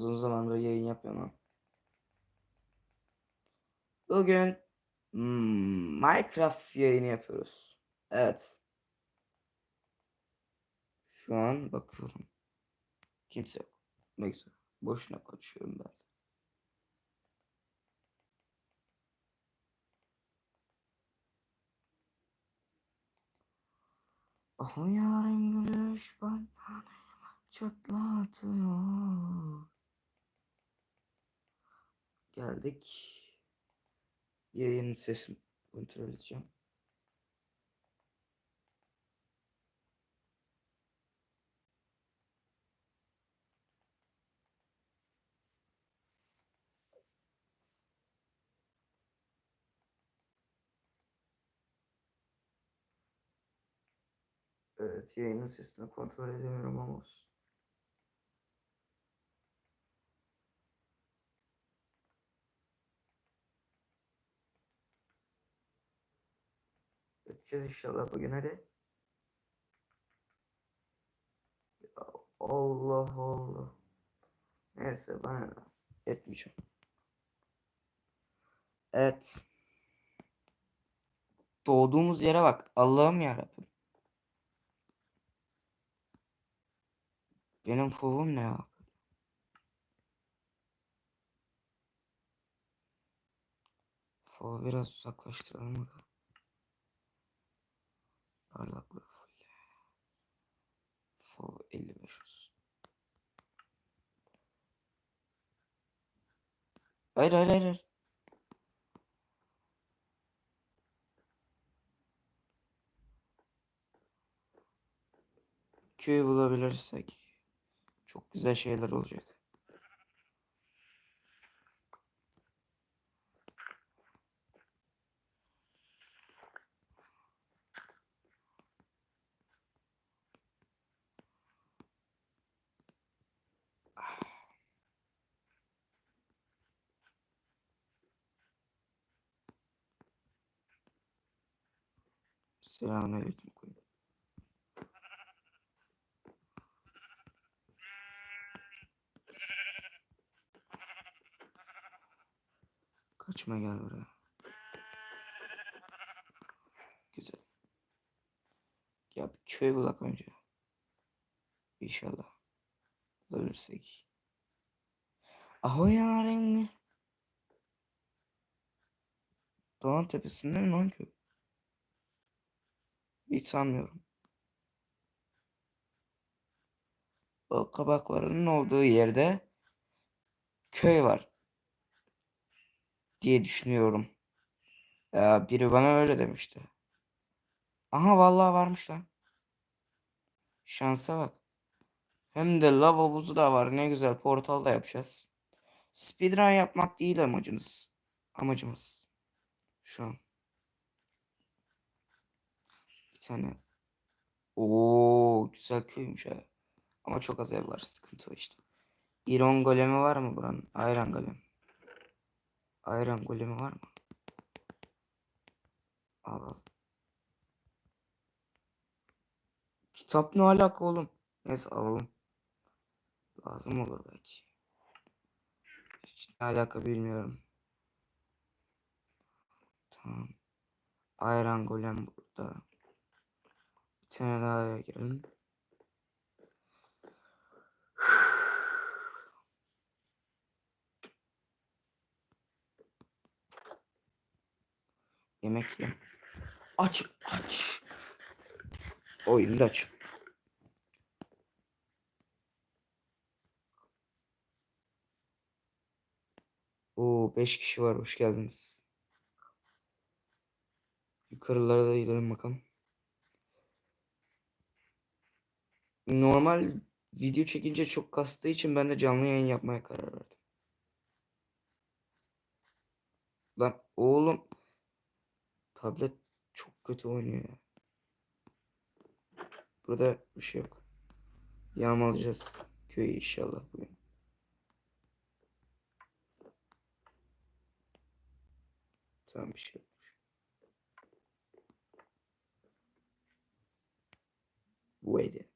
Uzun zamandır yayın yapıyorum. Bugün hmm, Minecraft yayını yapıyoruz. Evet. Şu an bakıyorum. Kimse yok. Neyse. Boşuna konuşuyorum ben. O yarın gülüş bana çatlatıyor. Geldik. Yayın sesini kontrol edeceğim. Evet, yayının sesini kontrol edemiyorum ama olsun. Edeceğiz inşallah bugün hadi. Ya Allah Allah. Neyse bana ne? Etmeyeceğim. Evet. Doğduğumuz yere bak. Allah'ım yarabbim. Benim fovum ne ya? Fovu biraz uzaklaştıralım bakalım. Parlaklığı full. Fov 55 olsun. Hayır hayır hayır. hayır. Köy bulabilirsek çok güzel şeyler olacak. Selamünaleyküm koyun. Kaçma gel buraya. Güzel. Ya bir köy bulak önce. İnşallah. Bulabilirsek. Aho yarın. Dağın tepesinde mi lan köy? Hiç sanmıyorum. O kabaklarının olduğu yerde köy var diye düşünüyorum. Ya biri bana öyle demişti. Aha vallahi varmış lan. Şansa bak. Hem de lav havuzu da var. Ne güzel portal da yapacağız. Speedrun yapmak değil amacımız. Amacımız. Şu an. Bir tane. Oo güzel köymüş ha. Ama çok az ev var. Sıkıntı o işte. İron golemi var mı buranın? Ayran golem. Ayran golemi var mı? Al al. Kitap ne alaka oğlum? Neyse alalım. Lazım olur belki. Hiç ne alaka bilmiyorum. Tamam. Ayran golem burada. Tane daha eve girelim. Yemek yem. Aç aç. Oyunda aç. Oo 5 kişi var hoş geldiniz. Yukarılara da gidelim bakalım. Normal video çekince çok kastığı için ben de canlı yayın yapmaya karar verdim. Lan oğlum tablet çok kötü oynuyor ya. Burada bir şey yok. Yağmalayacağız köyü inşallah bugün. Tamam bir şey yokmuş. Bu evde.